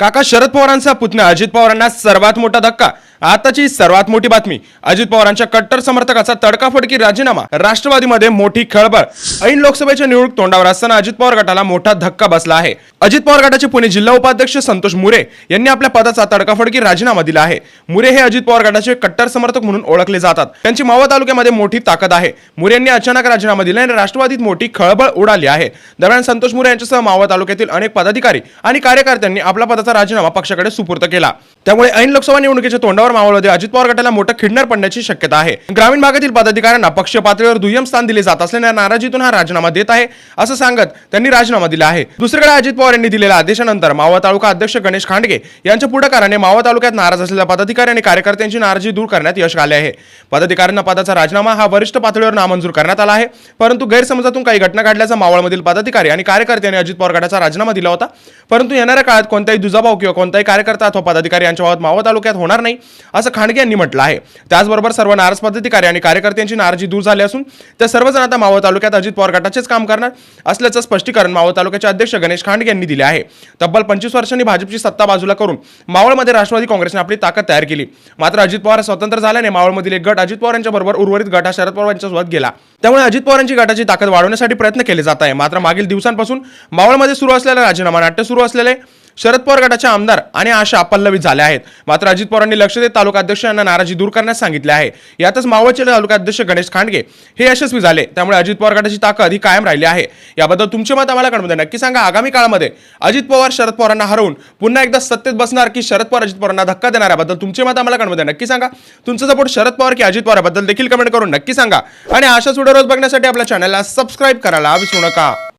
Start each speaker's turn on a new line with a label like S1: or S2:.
S1: काका शरद पवारांचा पुतण्या अजित पवारांना सर्वात मोठा धक्का. आताची सर्वात मोठी बातमी. अजित पवारांच्या कट्टर समर्थकाचा तडकाफडकी राजीनामा. राष्ट्रवादीमध्ये मोठी खळबळ. ऐन लोकसभेच्या निवडणूक तोंडावर असताना अजित पवार गटाला मोठा धक्का बसला आहे. अजित पवार गटाचे पुणे जिल्हा उपाध्यक्ष संतोष मुरे यांनी आपल्या पदाचा तडकाफडकी राजीनामा दिला आहे. मुरे हे अजित पवार गटाचे कट्टर समर्थक म्हणून ओळखले जातात. त्यांची मावळ तालुक्यामध्ये मोठी ताकद आहे. मुरे यांनी अचानक राजीनामा दिल्याने राष्ट्रवादीत मोठी खळबळ उडाली आहे. दरम्यान संतोष मुरे यांच्यासह मावळ तालुक्यातील अनेक पदाधिकारी आणि कार्यकर्त्यांनी आपला पदाचा राजीनामा पक्षाकडे सुपूर्द केला. त्यामुळे ऐन लोकसभा निवडणुकीच्या तोंडावर मावळमध्ये अजित पवार गटाला मोठं खिडणार पडण्याची शक्यता आहे. ग्रामीण भागातील पदाधिकाऱ्यांना पक्ष पातळीवर दुय्यम स्थान दिले जात असल्याने नाराजीतून हा राजीनामा देत आहे असं सांगत त्यांनी राजीनामा दिला आहे. दुसरीकडे अजित पवार यांनी दिलेल्या आदेशानंतर मावळ तालुका अध्यक्ष गणेश खांडगे यांच्या पुढाकाराने मावळ तालुक्यात नाराज असलेल्या पदाधिकारी आणि कार्यकर्त्यांची नाराजी दूर करण्यात यश आले आहे. पदाधिकाऱ्यांना पदाचा राजीनामा हा वरिष्ठ पातळीवर नामंजूर करण्यात आला आहे. परंतु गैरसमजातून काही घटना घडल्याचा मावळमधील पदाधिकारी आणि कार्यकर्त्यांनी अजित पवार गटाचा राजीनामा दिला होता. परंतु येणाऱ्या काळात कोणताही दुजाभाव किंवा कोणताही कार्यकर्ता अथवा पदाधिकारी त्यांच्या बाबत मावळ तालुक्यात होणार नाही असं खांडगे यांनी म्हटलं आहे. त्याचबरोबर सर्व नाराज पदाधिकारी आणि कार्यकर्त्यांची नाराजी दूर झाली असून ते सर्वजण आता मावळ तालुक्यात अजित पवार गटाचेच काम करणार असल्याचं स्पष्टीकरण मावळ तालुक्याचे अध्यक्ष गणेश खांडगे यांनी दिले आहे. तब्बल पंचवीस वर्षांनी भाजपची सत्ता बाजूला करून मावळमध्ये राष्ट्रवादी काँग्रेसने आपली ताकद तयार केली. मात्र अजित पवार स्वतंत्र झाल्याने मावळमधील एक गट अजित पवार यांच्याबरोबर उर्वरित गट हा शरद पवार यांच्यासोबत गेला. त्यामुळे अजित पवारांची गटाची ताकद वाढवण्यासाठी प्रयत्न केले जात आहे. मात्र मागील दिवसांपासून मावळमध्ये सुरू असलेला राजीनामा नाट्य सुरू असलेले शरद पवार गटाचे आमदार आणि आशा पल्लवित झाल्या आहेत. मात्र अजित पवारांनी लक्ष देत तालुका अध्यक्ष यांना नाराजी दूर करण्यास सांगितले आहे. यातच मावळचे तालुका अध्यक्ष गणेश खांडगे हे यशस्वी झाले. त्यामुळे अजित पवार गटाची ताकद ही कायम राहिली आहे. याबद्दल तुमचे मत आम्हाला कळमध्ये नक्की सांगा आगामी काळामध्ये अजित पवार शरद पवारांना हरवून पुन्हा एकदा सत्तेत बसणार की शरद पवार अजित पवारांना धक्का देणाऱ्याबद्दल तुमचे मत आम्हाला कळमध्ये नक्की सांगा. तुमचं सपोर्ट शरद पवार की अजित पवार देखील कमेंट करून नक्की सांगा. आणि अशाच व्हिडिओ रोज बघण्यासाठी आपल्या चॅनलला सबस्क्राईब करायला विसरू नका.